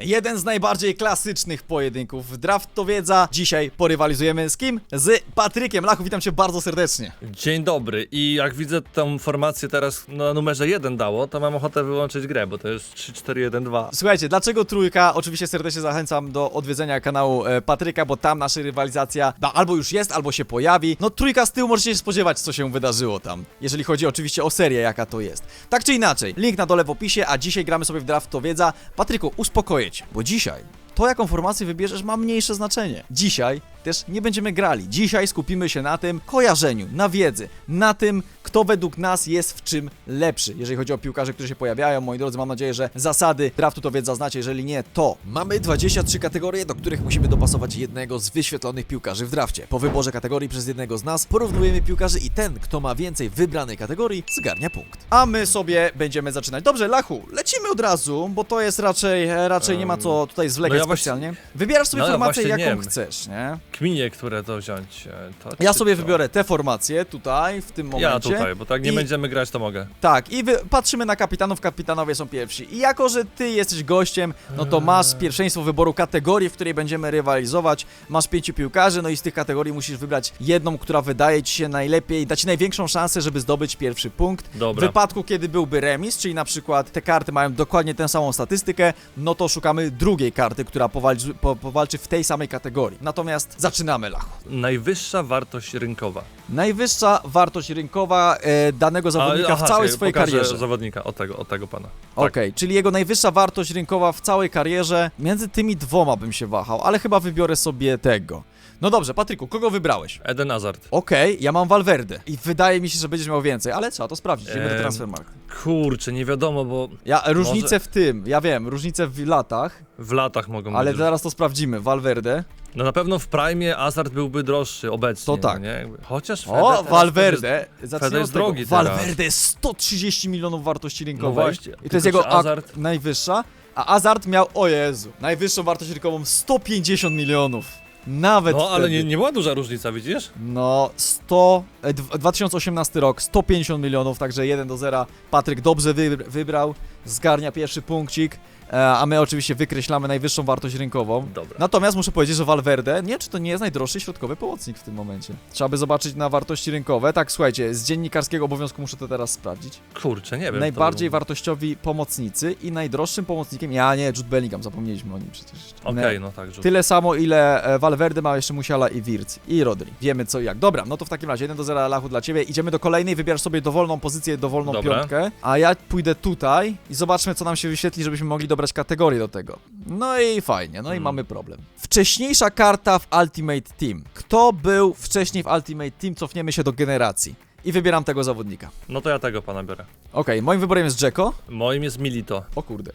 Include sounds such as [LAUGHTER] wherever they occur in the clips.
Jeden z najbardziej klasycznych pojedynków draftowiedza. Dzisiaj porywalizujemy z kim? Z Patrykiem. Lachu, witam cię bardzo serdecznie. Dzień dobry i jak widzę tą formację teraz na numerze 1 dało, to mam ochotę wyłączyć grę, bo to jest 3, 4, 1, 2. Słuchajcie, dlaczego trójka? Oczywiście serdecznie zachęcam do odwiedzenia kanału e, Patryka, bo tam nasza rywalizacja no, albo już jest, albo się pojawi. No trójka z tyłu możecie się spodziewać, co się wydarzyło tam. Jeżeli chodzi oczywiście o serię, jaka to jest. Tak czy inaczej, link na dole w opisie, a dzisiaj gramy sobie w draftowiedza. Patryku, uspokoję bo dzisiaj to, jaką formację wybierzesz, ma mniejsze znaczenie. Dzisiaj też nie będziemy grali. Dzisiaj skupimy się na tym kojarzeniu, na wiedzy, na tym, kto według nas jest w czym lepszy. Jeżeli chodzi o piłkarzy, którzy się pojawiają, moi drodzy, mam nadzieję, że zasady draftu to wiedza znacie. Jeżeli nie, to mamy 23 kategorie, do których musimy dopasować jednego z wyświetlonych piłkarzy w drafcie. Po wyborze kategorii przez jednego z nas porównujemy piłkarzy i ten, kto ma więcej wybranej kategorii, zgarnia punkt. A my sobie będziemy zaczynać. Dobrze, Lachu, lecimy od razu, bo to jest raczej, raczej nie ma co tutaj zwlekać no ja właśnie- specjalnie. Wybierasz sobie no ja formację, właśnie jaką wiem. chcesz, nie? Kminie, które to wziąć. e, To, Ja sobie to? wybiorę te formacje tutaj, w tym momencie. Ja tutaj, bo tak nie I- będziemy grać, to mogę. Tak, i wy, patrzymy na kapitanów, kapitanowie są pierwsi. I jako, że ty jesteś gościem, no to masz pierwszeństwo wyboru kategorii, w której będziemy rywalizować. Masz pięciu piłkarzy, no i z tych kategorii musisz wybrać jedną, która wydaje ci się najlepiej, da ci największą szansę, żeby zdobyć pierwszy punkt. W Dobra. wypadku, kiedy byłby remis, czyli na przykład te karty mają dokładnie tę samą statystykę, no to szukamy drugiej karty, która powalczy, po, powalczy w tej samej kategorii. Natomiast zaczynamy, Lachu. Najwyższa wartość rynkowa. Najwyższa wartość rynkowa e, danego zawodnika A, w całej swojej karierze. zawodnika, od tego, od tego pana. Okej, czyli jego najwyższa wartość rynkowa w całej karierze. Między tymi dwoma bym się wahał, ale chyba wybiorę sobie tego. No dobrze, Patryku, kogo wybrałeś? Eden Hazard. Okej, ja mam Valverde i wydaje mi się, że będziesz miał więcej, ale trzeba to sprawdzić, idziemy do Transfermarkt. Kurczę, nie wiadomo, bo Ja, różnice może- w tym, ja wiem, różnice w latach, w latach mogą ale być. zaraz to sprawdzimy. Valverde. No na pewno w Prime Hazard byłby droższy obecnie. To tak. No, nie? Jakby- Chociaż Fede O, teraz Valverde. Zacznijmy jest od tego. drogi teraz. Valverde 130 milionów wartości rynkowej. No właśnie, I to tylko jest jego czy ak- Hazard- najwyższa. A Hazard miał, o Jezu, najwyższą wartość rynkową 150 milionów. Nawet No ale wtedy. nie, nie była duża różnica, widzisz? No, 100, e, dw- 2018 rok, 150 milionów, także 1 do 0. Patryk dobrze wy, wybrał, zgarnia pierwszy punkcik, e, a my oczywiście wykreślamy najwyższą wartość rynkową. Dobra. Natomiast muszę powiedzieć, że Valverde, nie, czy to nie jest najdroższy środkowy pomocnik w tym momencie. Trzeba by zobaczyć na wartości rynkowe. Tak, słuchajcie, z dziennikarskiego obowiązku muszę to teraz sprawdzić. Kurczę, nie wiem. Najbardziej to... wartościowi pomocnicy i najdroższym pomocnikiem, ja nie, Jude Bellingham, zapomnieliśmy o nim przecież. Okej, Nie. no tak, że... Tyle samo, ile e, Valverde ma jeszcze Musiala i Wirtz i Rodri. Wiemy co i jak. Dobra, no to w takim razie 1 do 0 Lachu dla Ciebie. Idziemy do kolejnej, wybierasz sobie dowolną pozycję, dowolną Dobra. piątkę, a ja pójdę tutaj i zobaczmy co nam się wyświetli, żebyśmy mogli dobrać kategorię do tego. No i fajnie, no i Hmm. mamy problem. Wcześniejsza karta w Ultimate Team. Kto był wcześniej w Ultimate Team? Cofniemy się do generacji. I wybieram tego zawodnika. No to ja tego pana biorę. Okej, moim wyborem jest Dzeko. Moim jest Milito. O kurde.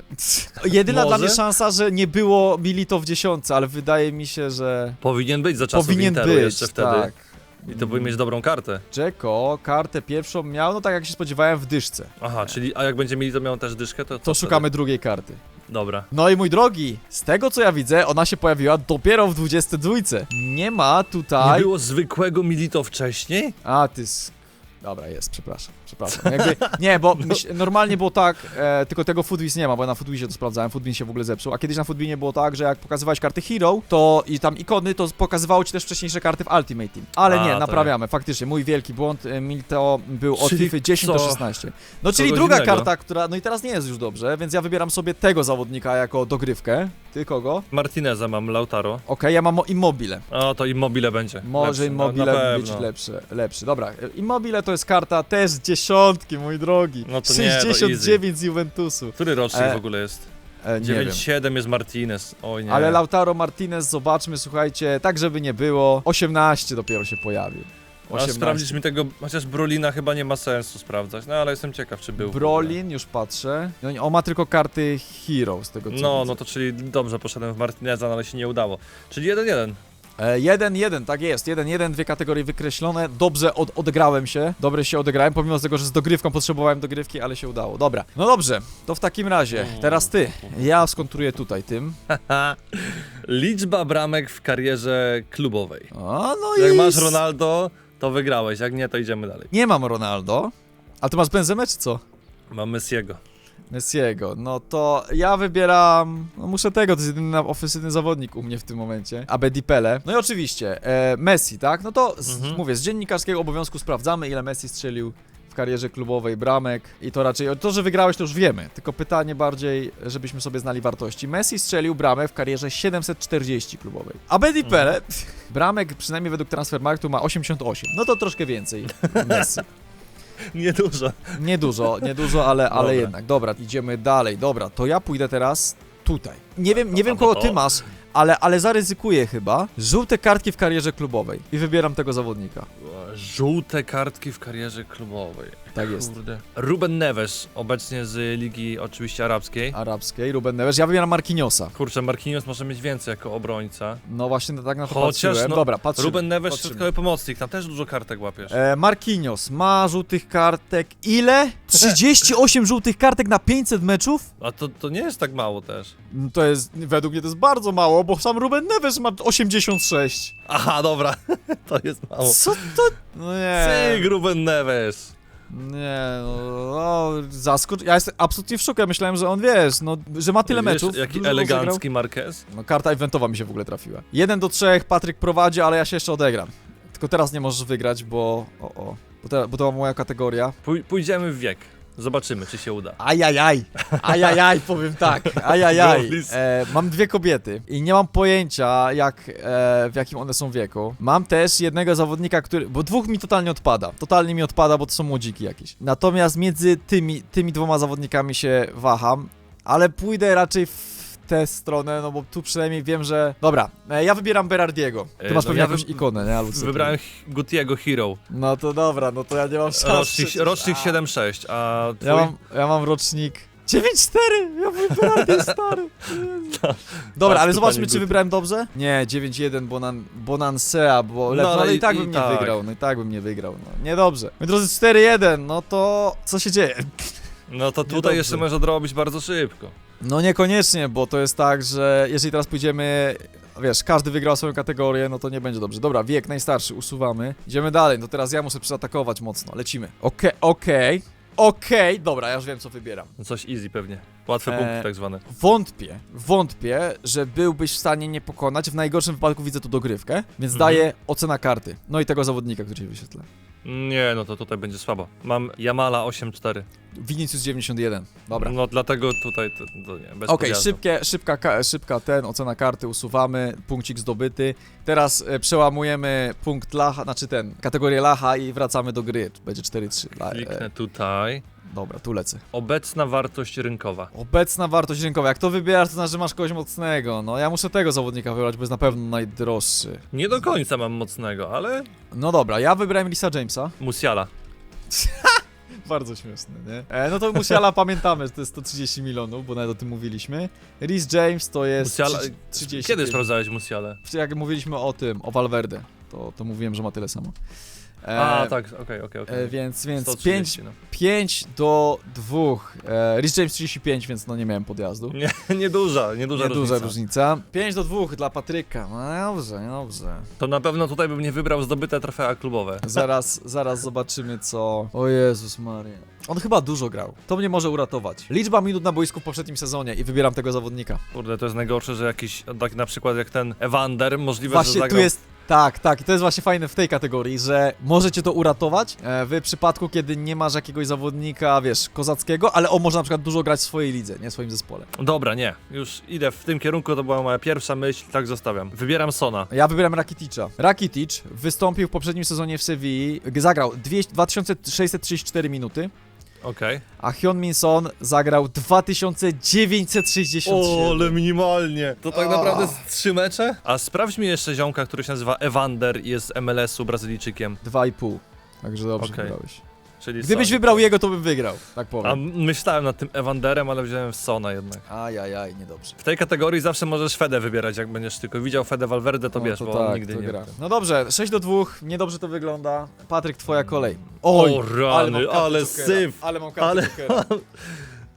Jedyna dla mnie szansa, że nie było Milito w dziesiątce, ale wydaje mi się, że Powinien być za czasów powinien Interu być. jeszcze wtedy. Tak. I to powinien mieć dobrą kartę. Dzeko kartę pierwszą miał, no tak jak się spodziewałem, w dyszce. Aha, czyli a jak będzie Milito miał też dyszkę, to To co szukamy drugiej karty. Wtedy? Dobra. No i mój drogi, z tego co ja widzę, ona się pojawiła dopiero w 22. Nie ma Nie tutaj... było zwykłego Milito wcześniej? A, ty... s- Dobra, jest, przepraszam, przepraszam. Jakby, nie, bo myśl, normalnie było tak, e, tylko tego Footwiz nie ma, bo ja na Footwizie to sprawdzałem, Footwin się w ogóle zepsuł, a kiedyś na Footwinie było tak, że jak pokazywałeś karty Hero, to i tam ikony, to pokazywało ci też wcześniejsze karty w Ultimate Team. Ale A, nie, to naprawiamy, faktycznie, mój wielki błąd, e, Milto był od Czyli FIFA 10 do co? 16. No czyli druga innego. karta, która, no i teraz nie jest już dobrze, więc ja wybieram sobie tego zawodnika jako dogrywkę. Ty kogo? Martineza mam, Lautaro. Okej, ja mam mo- Immobile. O, to Immobile będzie. Może Lepszy, no, Immobile być pewno. lepszy, lepszy. Dobra, Immobile to jest karta też z dziesiątki, mój drogi. No to nie, to 69 z Juventusu. Który rocznik E, w ogóle jest? E, nie wiem. 9-7 jest Martinez. Oj nie. Ale Lautaro Martinez, zobaczmy, słuchajcie, tak żeby nie było. 18 dopiero się pojawił. A 18. sprawdzić mi tego, chociaż Brolina chyba nie ma sensu sprawdzać, no ale jestem ciekaw, czy był. w ogóle. Brolin, już patrzę. No, nie, on ma tylko karty Hero z tego co No, widzę. no to czyli dobrze poszedłem w Martineza, no ale się nie udało. Czyli 1-1. E, 1-1, tak jest. 1-1, dwie kategorie wykreślone. Dobrze od, odegrałem się. Dobrze się odegrałem, pomimo tego, że z dogrywką potrzebowałem dogrywki, ale się udało. Dobra. No dobrze, to w takim razie, teraz ty. Ja skontruję tutaj tym. [LAUGHS] Liczba bramek w karierze klubowej. O, no Jak i... masz Ronaldo, to wygrałeś, jak nie, to idziemy dalej. Nie mam Ronaldo. A ty masz Benzemę, czy co? Mam Messiego. Messiego. No to ja wybieram. No muszę tego, to jest jedyny ofensywny zawodnik u mnie w tym momencie. Abedi Pele. No i oczywiście, e, Messi, tak? No to z, Mhm. mówię, z dziennikarskiego obowiązku sprawdzamy, ile Messi strzelił w karierze klubowej bramek i to raczej, to, że wygrałeś to już wiemy, tylko pytanie bardziej, żebyśmy sobie znali wartości. Messi strzelił bramek w karierze 740 klubowej. Mhm. Pele bramek, przynajmniej według Transfermarktu, ma 88. No to troszkę więcej [LAUGHS] Messi. Niedużo. Niedużo, niedużo, ale, ale Dobra. jednak. Dobra, idziemy dalej. Dobra, to ja pójdę teraz tutaj. Nie wiem, nie wiem kogo ty masz, ale, ale zaryzykuję chyba. Żółte kartki w karierze klubowej. I wybieram tego zawodnika. Żółte kartki w karierze klubowej. Tak jest. Kurde. Ruben Neves, obecnie z Ligi oczywiście Arabskiej. Arabskiej, Ruben Neves. Ja wybieram Marquinhosa. Kurczę, Marquinhos może mieć więcej jako obrońca. No właśnie tak na to Chociaż, patrzyłem. no, Dobra, patrzymy. Ruben Neves, patrzymy. środkowy pomocnik, tam też dużo kartek łapiesz. E, Marquinhos ma żółtych kartek. Ile? [LAUGHS] 38 żółtych kartek na 500 meczów? A to, to nie jest tak mało też. No To jest, według mnie to jest bardzo mało, bo sam Ruben Neves ma 86. Aha, dobra, [LAUGHS] to jest mało. Co to? No nie. Cyk, Ruben Neves. Nie, no, no zaskocz... Ja jestem absolutnie w szoku, ja myślałem, że on, wiesz, no, że ma tyle Wiesz, meczów. Jaki dużo elegancki Marquez. No, karta eventowa mi się w ogóle trafiła. 1 do 3, Patryk prowadzi, ale ja się jeszcze odegram. Tylko teraz nie możesz wygrać, bo... O, o. Bo, te, bo to moja kategoria. Pój pójdziemy w wiek. Zobaczymy, czy się uda. Ajajaj, ajajaj, powiem tak, ajajaj. [LAUGHS] E, mam dwie kobiety i nie mam pojęcia, jak, e, w jakim one są wieku. Mam też jednego zawodnika, który, bo dwóch mi totalnie odpada. Totalnie mi odpada, bo to są młodziki jakieś. Natomiast między tymi, tymi dwoma zawodnikami się waham, ale pójdę raczej w tę stronę, no bo tu przynajmniej wiem, że... Dobra, e, ja wybieram Berardiego. Ty E, masz no pewnie ja jakąś wy- ikonę, nie? Albo co Wybrałem Gutiego Hero. No to dobra, no to ja nie mam szans. Rocznik, przecież. rocznik A. 7-6, a twój? Ja mam, ja mam rocznik 9-4! Ja mówię, Berardi stary. [LAUGHS] Dobra, Patrz ale tu, zobaczmy, panie czy wybrałem dobrze? Nie, 9-1 Bonan, Bonansea, bo lepszy, ale ale i tak i bym nie tak. wygrał, no i tak bym nie wygrał, no. Niedobrze. Moi drodzy, 4-1, no to co się dzieje? No to tutaj Niedobrze. jeszcze może odrobić bardzo szybko. No niekoniecznie, bo to jest tak, że jeżeli teraz pójdziemy, wiesz, każdy wygrał swoją kategorię, no to nie będzie dobrze. Dobra, wiek najstarszy, usuwamy. Idziemy dalej, no teraz ja muszę przyatakować mocno, lecimy. Okej, okej, okej, dobra, ja już wiem, co wybieram. No Coś easy pewnie. Łatwe E, punkty tak zwane. Wątpię, wątpię, że byłbyś w stanie nie pokonać. W najgorszym wypadku widzę tu dogrywkę, więc Mhm. daję ocena karty. No i tego zawodnika, który się wyświetla. Nie, no to tutaj będzie słabo. Mam Yamala 8-4. Vinicius 91. Dobra. No dlatego tutaj to, to nie, bez Okej, podjazdu. szybkie, szybka, ka- szybka ten, ocena karty, usuwamy, punkcik zdobyty. Teraz e, przełamujemy punkt Lacha, znaczy ten, kategorię Lacha i wracamy do gry. Będzie 4-3. La- Kliknę E, tutaj. dobra, tu lecę. Obecna wartość rynkowa. Obecna wartość rynkowa. Jak to wybierasz, to znaczy, że masz kogoś mocnego. No ja muszę tego zawodnika wybrać, bo jest na pewno najdroższy. Nie do końca mam mocnego, ale No dobra, ja wybrałem Lisa Jamesa. Musiala. [LAUGHS] Bardzo śmieszne, nie? E, no to Musiala pamiętamy, że to jest 130 milionów, bo nawet o tym mówiliśmy. Rhys James to jest Musiala... 30, 30 Kiedy sprawdzałeś Musialę? Jak mówiliśmy o tym, o Valverde, to, to mówiłem, że ma tyle samo. E, A, tak, okej, okej, E, okej. więc więc 130, 5, no. 5 do 2. E, Rhys James 35, więc no nie miałem podjazdu. Nie, [LAUGHS] nieduża, nieduża Nie duża różnica. różnica. 5 do 2 dla Patryka. No dobrze, dobrze. To na pewno tutaj bym nie wybrał zdobyte trofea klubowe. [LAUGHS] Zaraz, zaraz zobaczymy co. O Jezus Maria. On chyba dużo grał. To mnie może uratować. Liczba minut na boisku w poprzednim sezonie i wybieram tego zawodnika. Kurde, to jest najgorsze, że jakiś, tak na przykład jak ten Evander, możliwe, że Właśnie tu zagrał... jest. Tak, tak, i to jest właśnie fajne w tej kategorii, że możecie to uratować e, w przypadku, kiedy nie masz jakiegoś zawodnika, wiesz, kozackiego, ale on może na przykład dużo grać w swojej lidze, nie w swoim zespole. Dobra, nie, już idę w tym kierunku, to była moja pierwsza myśl, tak zostawiam. Wybieram Sona. Ja wybieram Rakiticza. Rakitic wystąpił w poprzednim sezonie w Sewilli, zagrał 200 2634 minuty, Okej. a Hyun Min Son zagrał 2967. O, ale minimalnie. To tak naprawdę z trzy mecze? A sprawdź mi jeszcze ziomka, który się nazywa Evander i jest z MLS-u Brazylijczykiem. 2,5. Także dobrze Okej. wybrałeś. Czyli Gdybyś Son. wybrał jego, to bym wygrał, tak A powiem. myślałem nad tym Evanderem, ale wziąłem Sona jednak. Ajajaj, niedobrze. W tej kategorii zawsze możesz Fedę wybierać, jak będziesz tylko widział Fedę Valverde, to No wiesz, bo on nigdy to nie... gra. No dobrze, 6 do 2, niedobrze to wygląda. Patryk, twoja kolej. O Oj, rany, mam kartę ale Jokera, syf. Ale mam kartę ale- Jokera. [LAUGHS]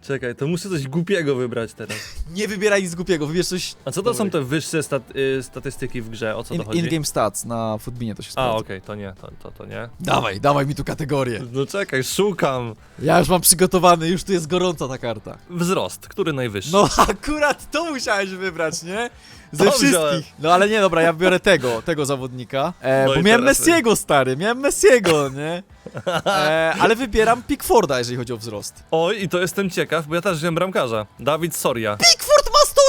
Czekaj, to muszę coś głupiego wybrać teraz. [LAUGHS] Nie wybieraj nic głupiego, wybierz coś... A co to są te wyższe stat y, statystyki w grze? O co to In- chodzi? In-game stats na Footbinie to się A, sprawdza. okej, to nie, to, to, to nie. Dawaj, dawaj mi tu kategorię. [LAUGHS] No czekaj, szukam. Ja już mam przygotowany, już tu jest gorąca ta karta. Wzrost, który najwyższy? No [LAUGHS] akurat to musiałeś wybrać, nie? Ze To wszystkich. wziąłem. No ale nie, dobra, ja biorę tego, tego zawodnika. E, No bo i miałem teraz- Messiego, stary, miałem Messiego, nie? E, ale wybieram Pickforda, jeżeli chodzi o wzrost. Oj, i to jestem ciekaw, bo ja też wiem bramkarza. Dawid Soria. Pickford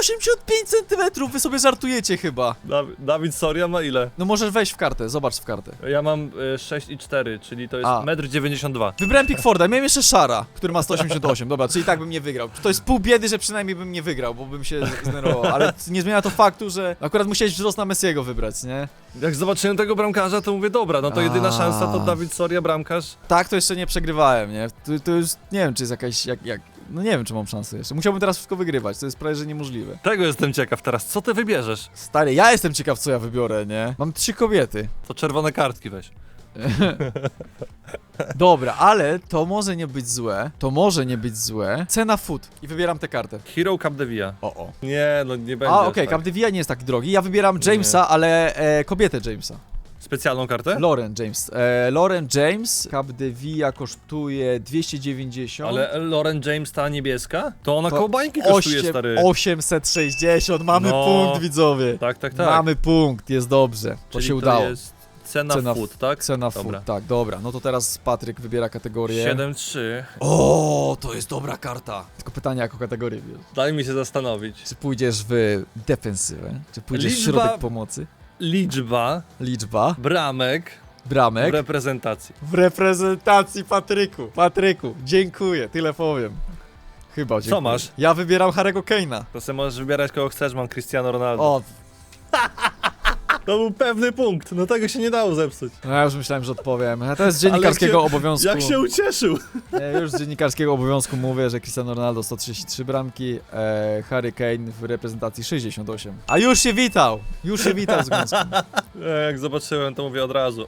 185 cm, wy sobie żartujecie chyba. Dawi- Dawid Soria ma ile? No możesz wejść w kartę, zobacz w kartę. Ja mam y, 6,4, czyli to jest A. 1,92 m. Wybrałem Pickforda, miałem jeszcze Szara, który ma 188, dobra, czyli tak bym nie wygrał. To jest pół biedy, że przynajmniej bym nie wygrał, bo bym się zdenerwował, ale nie zmienia to faktu, że akurat musiałeś wzrost na Messiego wybrać, nie? Jak zobaczyłem tego bramkarza, to mówię, dobra, no to jedyna A. szansa to Dawid Soria, bramkarz. Tak, to jeszcze nie przegrywałem, nie? To, to już nie wiem, czy jest jakaś, jak, jak, no nie wiem, czy mam szansę jeszcze. Musiałbym teraz wszystko wygrywać, to jest prawie, że niemożliwe. Tego jestem ciekaw teraz, co ty wybierzesz? Stary, ja jestem ciekaw, co ja wybiorę, nie? Mam trzy kobiety. To czerwone kartki weź. [LAUGHS] Dobra, ale to może nie być złe, to może nie być złe. Cena food i wybieram tę kartę. Hero Capdevia. O, o. Nie, no nie będzie A, okej, tak. Capdevia nie jest taki drogi. Ja wybieram Jamesa, ale e, kobietę Jamesa. Specjalną kartę? Lauren James. E, Lauren James, Capdevia kosztuje 290. Ale Lauren James ta niebieska? To ona To koło bańki kosztuje, Osiem- stary. 860, mamy No. punkt widzowie. Tak, tak, tak. Mamy punkt, jest dobrze. To Czyli się udało. jest cena, Cena food, tak? Cena Dobra. food, tak, dobra. No to teraz Patryk wybiera kategorię. 7-3. O, to jest dobra karta. Tylko pytanie, jaką kategorię bierzesz? Daj mi się zastanowić. Czy pójdziesz w defensywę? Czy pójdziesz w Liczba- środek pomocy? Liczba Liczba, bramek w bramek. reprezentacji. W reprezentacji Patryku. Patryku, dziękuję, tyle powiem. Chyba dziękuję. masz? Ja wybieram Harry'ego Kane'a. To sobie możesz wybierać kogo chcesz, mam Cristiano Ronaldo. O, [LAUGHS] To był pewny punkt, no tego się nie dało zepsuć. no ja już myślałem, że odpowiem. To jest z dziennikarskiego Ale jak się- obowiązku. Jak się ucieszył! Ja już z dziennikarskiego obowiązku mówię, że Cristiano Ronaldo 133 bramki, e, Harry Kane w reprezentacji 68. A już się witał! Już się witał z Gąskiem. [LAUGHS] E, Jak zobaczyłem, to mówię od razu.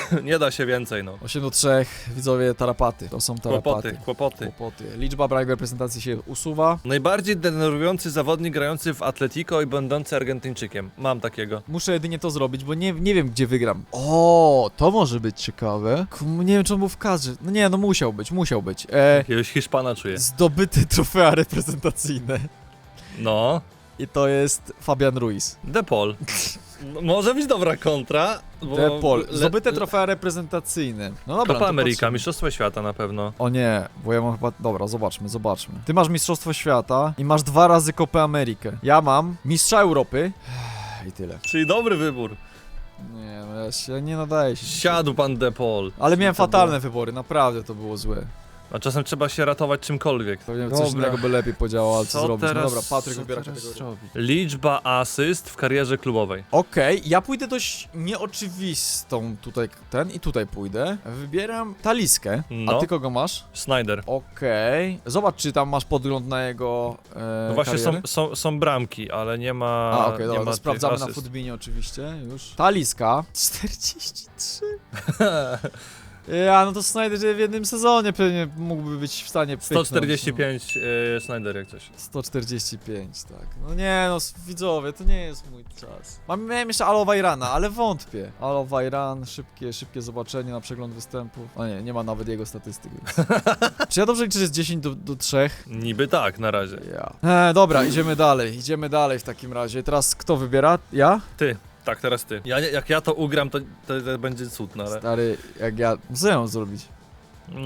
[COUGHS] nie da się więcej, no. 8 do 3, widzowie, tarapaty. To są Kłopoty, tarapaty. kłopoty. Kłopoty. Liczba bramek w reprezentacji się usuwa. Najbardziej denerwujący zawodnik grający w Atletico i będący Argentyńczykiem. Mam takiego. Muszę jedynie to zrobić, bo nie, nie wiem, gdzie wygram. O, to może być ciekawe. Kum, nie wiem, czy on był w kadrze. No nie, no musiał być, musiał być. E, Jakiegoś Hiszpana czuję. zdobyte [LAUGHS] trofea reprezentacyjne. No. I to jest Fabian Ruiz. Depol. M- [LAUGHS] Może być dobra kontra. Bo De Paul. le- Zdobyte trofea reprezentacyjne. No dobra. Copa to Ameryka, patrzymy. Mistrzostwo Świata na pewno. O nie, bo ja mam chyba... Dobra, zobaczmy, zobaczmy. Ty masz Mistrzostwo Świata i masz dwa razy Kopę Amerykę. Ja mam Mistrza Europy. I tyle. Czyli dobry wybór. Nie, no ja się nie nadaję się. Siadł pan Depol. Ale miałem fatalne wybory, naprawdę to było złe. A czasem trzeba się ratować czymkolwiek. Pewnie coś Dobra. innego by lepiej podziałało, ale co, Co zrobić? No teraz- dobra, Patryk co wybiera teraz kategorię. zrobić? Liczba asyst w karierze klubowej. Okej, ja pójdę dość nieoczywistą tutaj, ten i tutaj pójdę. Wybieram Taliskę. A No. ty kogo masz? Snyder. Okej. Zobacz, czy tam masz podgląd na jego e, No właśnie są, karierę. są, są bramki, ale nie ma. A, okej, nie dobra, ma to tych sprawdzamy na asyst. Footbinie oczywiście, już. Taliska. [LAUGHS] 43. [LAUGHS] Ja, no to Snyder w jednym sezonie pewnie mógłby być w stanie pyknąć, 145 y, Snyder jak coś. No. 145, tak. No nie no, s- widzowie, to nie jest mój czas. Mam, miałem jeszcze Alowajrana, ale wątpię. Alowajran, szybkie, szybkie zobaczenie na przegląd występów. O nie, nie ma nawet jego statystyk. Więc. [LAUGHS] Czy ja dobrze liczę, że jest 10 do, do 3? Niby tak na razie. Ja. E, dobra, idziemy dalej, idziemy dalej w takim razie. Teraz kto wybiera? Ja? Ty, tak teraz ty. Ja, nie- jak ja to ugram, to, to, to będzie cud, no ale. Stary, jak ja... Co ja mam zrobić?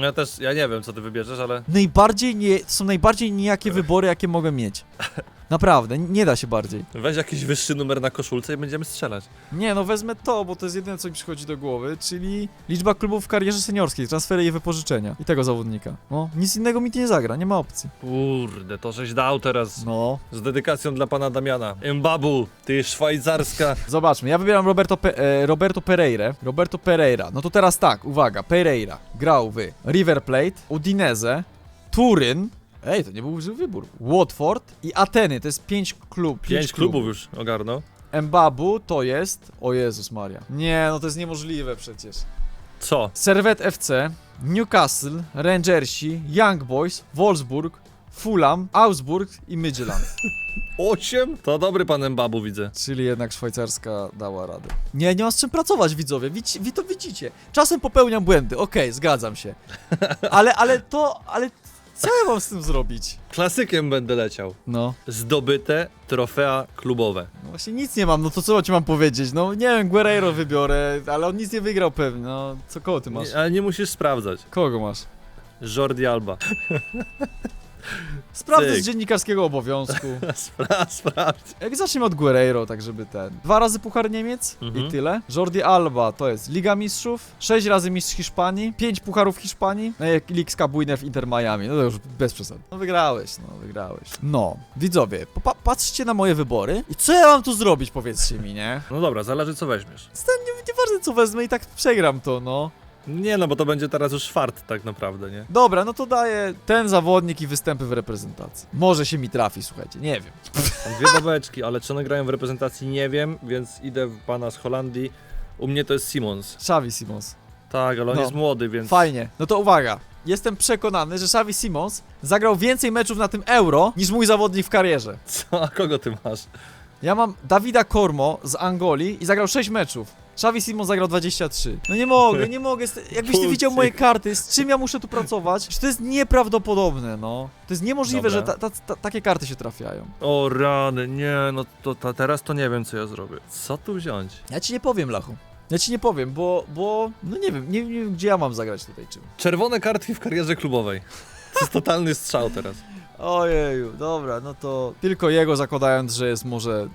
Ja też, ja nie wiem co ty wybierzesz, ale. Najbardziej nie... To są najbardziej nijakie wybory, jakie mogę mieć. [LAUGHS] Naprawdę, nie da się bardziej. Weź jakiś wyższy numer na koszulce i będziemy strzelać. Nie, no wezmę to, bo to jest jedyne, co mi przychodzi do głowy, czyli liczba klubów w karierze seniorskiej, transfery i wypożyczenia. I tego zawodnika. No, nic innego mi tu nie zagra, nie ma opcji. Kurde, to żeś dał teraz. No. Z dedykacją dla pana Damiana. Mbabu, ty szwajcarska. Zobaczmy, ja wybieram Roberto, Pe e, Roberto Pereira. Roberto Pereira. No to teraz tak, uwaga, Pereira grał w River Plate, Udinese, Turyn, ej, to nie był zły wybór, Watford i Ateny, to jest pięć klub. Pięć klubów już ogarnął. Mbabu to jest, o Jezus Maria. Nie, no to jest niemożliwe przecież. Co? Servet FC, Newcastle, Rangersi, Young Boys, Wolfsburg, Fulham, Augsburg i Midtjylland. [LAUGHS] 8? To dobry panem babu widzę. Czyli jednak szwajcarska dała radę. Nie, nie ma z czym pracować, widzowie. Wy to widzicie. Czasem popełniam błędy, okej, zgadzam się. [LAUGHS] Ale, ale to, ale co ja mam z tym zrobić? Klasykiem będę leciał. No, Zdobyte trofea klubowe. no właśnie nic nie mam, no to co ci mam powiedzieć? No nie wiem, Guerreiro wybiorę, ale on nic nie wygrał pewnie, no. Co kogo ty masz? Nie, ale nie musisz sprawdzać. Kogo masz? Jordi Alba. [LAUGHS] Sprawdzę Cyk. z dziennikarskiego obowiązku. [LAUGHS] Spra sprawdź. Jak zaczniemy od Guerreiro, tak żeby ten. Dwa razy Puchar Niemiec Mhm. i tyle. Jordi Alba to jest Liga Mistrzów, sześć razy Mistrz Hiszpanii, pięć Pucharów Hiszpanii, no i jak Bujne w Inter Miami. No to już bez przesady. No wygrałeś, no wygrałeś. No, widzowie, popa- patrzcie na moje wybory i co ja mam tu zrobić, powiedzcie mi, nie? No dobra, zależy co weźmiesz. Nieważne co wezmę i tak przegram to, no. Nie no, bo to będzie teraz już fart tak naprawdę, nie? Dobra, no to daję ten zawodnik i występy w reprezentacji. Może się mi trafi, słuchajcie, nie wiem. Mam dwie babeczki, ale czy one grają w reprezentacji nie wiem, więc idę w pana z Holandii. U mnie to jest Simons. Xavi Simons. Tak, ale on No. jest młody, więc... Fajnie. No to uwaga. Jestem przekonany, że Xavi Simons zagrał więcej meczów na tym Euro niż mój zawodnik w karierze. Co? A kogo ty masz? Ja mam Dawida Kormo z Angolii i zagrał 6 meczów. Xavi Simons zagrał 23. No nie mogę, nie mogę. Jakbyś ty widział moje karty, z czym ja muszę tu pracować, że to jest nieprawdopodobne, no. To jest niemożliwe, Dobra. że ta, ta, ta, takie karty się trafiają. O rany, nie, no to, to teraz to nie wiem co ja zrobię. Co tu wziąć? Ja ci nie powiem, Lachu. Ja ci nie powiem, bo, bo, no nie wiem, nie, nie wiem, gdzie ja mam zagrać tutaj czym. Czerwone kartki w karierze klubowej. To jest totalny strzał teraz. [LAUGHS] Ojeju, dobra, no to tylko jego zakładając, że jest może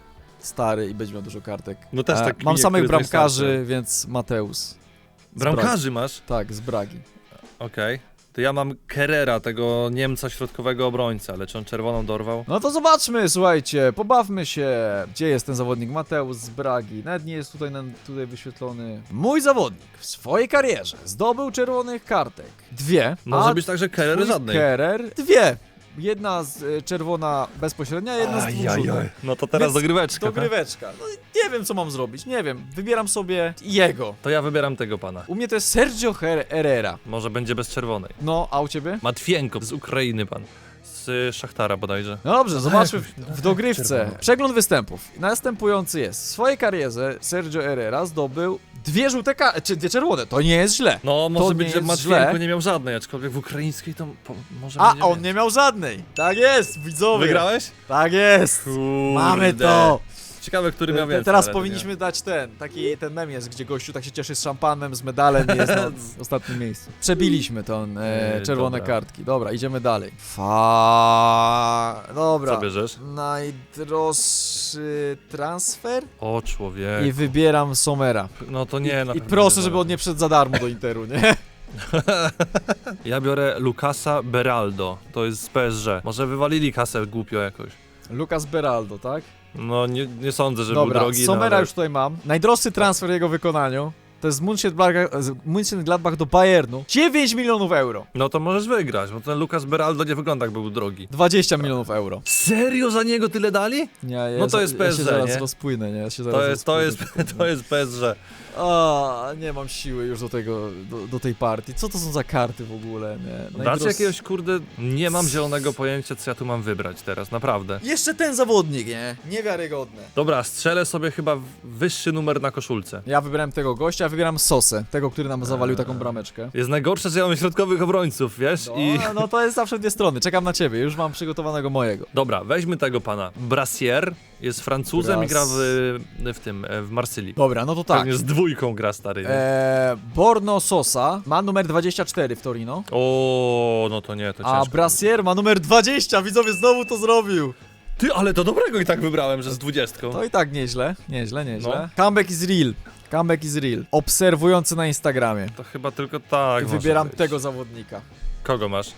stary i będzie miał dużo kartek. No też tak Mam samych który bramkarzy, więc Mateusz. Z Bramkarzy masz? Tak, z Bragi. Okej. To ja mam Kerrera, tego Niemca środkowego obrońcy, ale czy on czerwoną dorwał? No to zobaczmy, słuchajcie, pobawmy się. Gdzie jest ten zawodnik? Mateusz z Bragi. Nawet nie jest tutaj, tutaj wyświetlony. Mój zawodnik w swojej karierze zdobył czerwonych kartek. Dwie. Może a być tak, że Kerrer twój żadnej. Kerer dwie. Jedna z e, czerwona bezpośrednia, jedna z dwurzutów. No to teraz Więc dogryweczka. tak? Dogryweczka. No nie wiem, co mam zrobić, nie wiem. Wybieram sobie jego. To ja wybieram tego pana. U mnie to jest Sergio Her Herrera. Może będzie bez czerwonej. No, a u ciebie? Matwienko z Ukrainy pan. Z y, Szachtara bodajże. No dobrze, zobaczmy w, [LAUGHS] w dogrywce. Przegląd występów. Następujący jest. W swojej karierze Sergio Herrera zdobył dwie żółte ka- czy dwie czerwone. To nie jest źle. No, może To być, nie że jest Matwienko źle. nie miał żadnej, aczkolwiek w ukraińskiej to po, może A będzie on nie miał żadnej. Tak jest, widzowie. Wygrałeś? Tak jest. Kurde. Mamy to. Ciekawe, który miał więcej. Teraz ale powinniśmy dać ten, taki ten mem jest, gdzie gościu tak się cieszy z szampanem, z medalem i jest na [LAUGHS] ostatnim miejscu. Przebiliśmy tą e, Yy, czerwone dobra. kartki. Dobra, idziemy dalej. Fa. nie. Dobra. Co bierzesz? Najdroższy transfer O, człowiek. i wybieram Somera. No to nie, na I pewno proszę, nie żeby on nie wszedł za darmo do Interu, nie? [LAUGHS] Ja biorę Lucasa Beraldo. To jest z PSG. Może wywalili kasę głupio jakoś. Lucas Beraldo, tak? No nie, nie sądzę, że Dobra, był drogi. Somera no, ale... już tutaj mam. Najdroższy transfer w jego wykonaniu to jest Mönchengladbach- z Mönchengladbach do Bayernu. 9 milionów euro. No to możesz wygrać, bo ten Lucas Beraldo nie wygląda jak był drogi. 20 milionów euro. Serio za niego tyle dali? Nie, ja, No to jest ja się PSG, zaraz nie? rozpłynę, nie? Ja się zaraz To jest, to jest, to jest PSG. A, nie mam siły już do tego, do, do tej partii. Co to są za karty w ogóle, nie? Dacie jakiegoś, kurde, nie mam zielonego pojęcia, co ja tu mam wybrać teraz, naprawdę. Jeszcze ten zawodnik, nie? Niewiarygodne. Dobra, strzelę sobie chyba w- wyższy numer na koszulce. Ja wybrałem tego gościa, wybieram Sosę, tego, który nam zawalił taką brameczkę. Jest najgorsze, że ja mam środkowych obrońców, wiesz? No, I... no to jest zawsze dwie strony, czekam na ciebie, już mam przygotowanego mojego. Dobra, weźmy tego pana. Brassier jest Francuzem i gra w, w tym, w Marsylii. Dobra, no to tak. Pewnie z dwójką gra stary. nie? Eee, Borno Sosa ma numer 24 w Torino, O, no to nie, to a ciężko. Brasier ma numer 20, widzowie znowu to zrobił. Ty, ale to dobrego i tak wybrałem, że z dwudziestką. To i tak nieźle, nieźle, nieźle. No. Comeback is real, comeback is real. Obserwujący na Instagramie. To chyba tylko tak może Wybieram być. tego zawodnika. Kogo masz?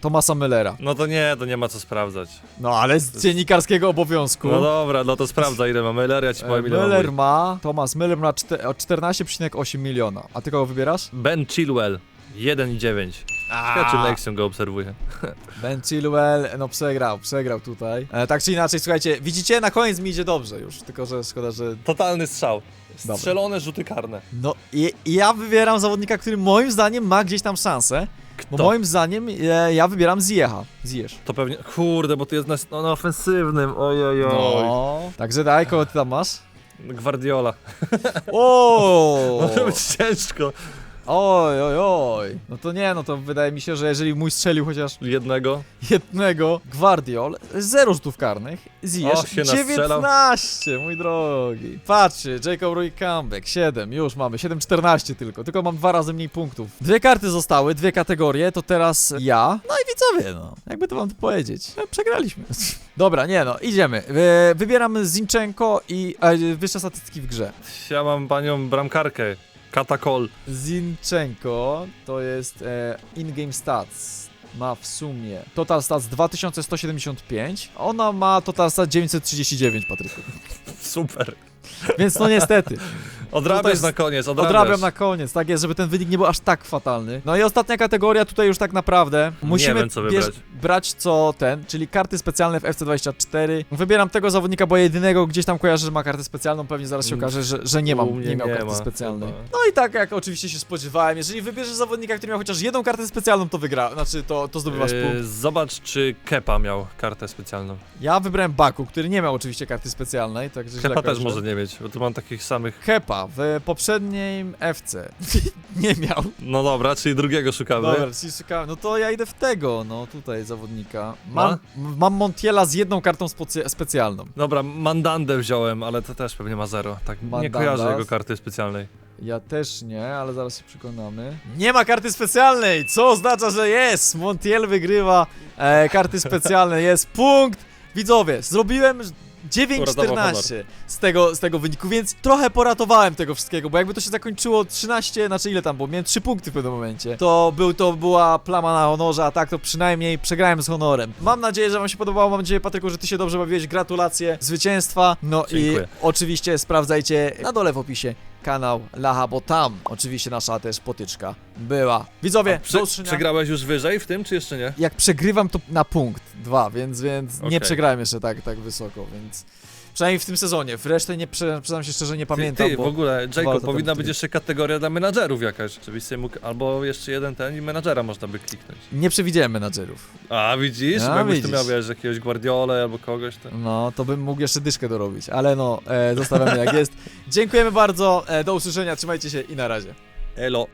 Tomasa Müllera. No to nie, to nie ma co sprawdzać. No ale z dziennikarskiego obowiązku. No dobra, no to sprawdza ile ma Müller, ja ci powiem ile ma Müller mój. ma, Thomas Müller ma czte- o 14,8 miliona. A ty kogo wybierasz? Ben Chilwell, 1,9. Ja czy Nexion go obserwuje. [LAUGHS] Ben Chilwell, no przegrał, przegrał tutaj. E, tak czy inaczej, słuchajcie, widzicie, na koniec mi idzie dobrze już, tylko że szkoda, że... Totalny strzał. Strzelone rzuty karne. No i, ja wybieram zawodnika, który moim zdaniem ma gdzieś tam szansę, bo Kto? moim zdaniem e, ja wybieram Ziecha. Zjesz. To pewnie. Kurde, bo ty jest na, no, na ofensywnym. Ojojoj. No. Także daj, kogo ty tam masz? Guardiola. O! [LAUGHS] Może być ciężko. Oj, oj, oj. No to nie, no to wydaje mi się, że jeżeli mój strzelił chociaż Jednego. jednego Guardiol, zero rzutów karnych, O, zjesz się nastrzelał. 19, mój drogi. Patrzcie, Jacob Roy Comeback, 7, już mamy, 7-14 tylko, tylko mam dwa razy mniej punktów. Dwie karty zostały, dwie kategorie, to teraz ja, no i widzowie, no, jakby to wam powiedzieć, no, przegraliśmy. [LAUGHS] Dobra, nie no, idziemy. Wy, wybieram Zinchenko i e, wyższe statystyki w grze. Ja mam panią bramkarkę. Katakol. Zinchenko to jest e, in-game stats. Ma w sumie total stats 2175. Ona ma total stats 939, Patryku. Super. Więc no niestety. Odrabiasz jest- na koniec, odrabiasz. Odrabiam na koniec, tak jest, żeby ten wynik nie był aż tak fatalny. No i ostatnia kategoria tutaj już tak naprawdę. Musimy wiem, co wybrać. brać co ten, czyli karty specjalne w FC24. Wybieram tego zawodnika, bo jedynego gdzieś tam kojarzę, że ma kartę specjalną. Pewnie zaraz się Mm, okaże, że, że nie mam, nie miał nie karty ma specjalnej. No i tak jak oczywiście się spodziewałem, jeżeli wybierzesz zawodnika, który miał chociaż jedną kartę specjalną, to wygra, znaczy to, to zdobywasz Yy, punkt. Zobacz, czy Kepa miał kartę specjalną. Ja wybrałem Baku, który nie miał oczywiście karty specjalnej, także Kepa też może nie mieć, bo tu mam takich samych. Kepa w poprzednim FC [LAUGHS] nie miał. No dobra, czyli drugiego szukamy. Dobra, czyli szukałem. No to ja idę w tego, no tutaj zawodnika. Mam, mam Montiela z jedną kartą specjalną. Dobra, Mandandę wziąłem, ale to też pewnie ma zero. Tak, nie kojarzę jego karty specjalnej. Ja też nie, ale zaraz się przekonamy. Nie ma karty specjalnej, co oznacza, że jest! Montiel wygrywa e, karty specjalne, jest punkt! Widzowie, zrobiłem 9-14 z tego, z tego wyniku, więc trochę poratowałem tego wszystkiego, bo jakby to się zakończyło 13, znaczy ile tam było, miałem 3 punkty w pewnym momencie, to, był, to była plama na honorze, a tak to przynajmniej przegrałem z honorem. Mam nadzieję, że wam się podobało, mam nadzieję Patryku, że ty się dobrze bawiłeś, gratulacje zwycięstwa, no Dziękuję. i oczywiście sprawdzajcie na dole w opisie kanał Lacha, bo tam oczywiście nasza też potyczka była. Widzowie, Prze do usłyszenia. przegrałeś już wyżej w tym, czy jeszcze nie? Jak przegrywam to na punkt, dwa, więc, więc nie przegrałem jeszcze tak, tak wysoko, więc przynajmniej w tym sezonie. W resztę nie, przyznam się szczerze, nie pamiętam, ty, ty bo w ogóle, Jacob, powinna być ty- jeszcze kategoria dla menadżerów jakaś, żebyś sobie mógł, albo jeszcze jeden ten i menadżera można by kliknąć. nie przewidziałem menadżerów. A, widzisz? A, Jakbyś widzisz. tu miał, wiesz, jakiegoś Guardiolę albo kogoś, to... No, to bym mógł jeszcze dyszkę dorobić, ale no, e, zostawiamy jak jest. Dziękujemy bardzo, e, do usłyszenia, trzymajcie się i na razie. Elo.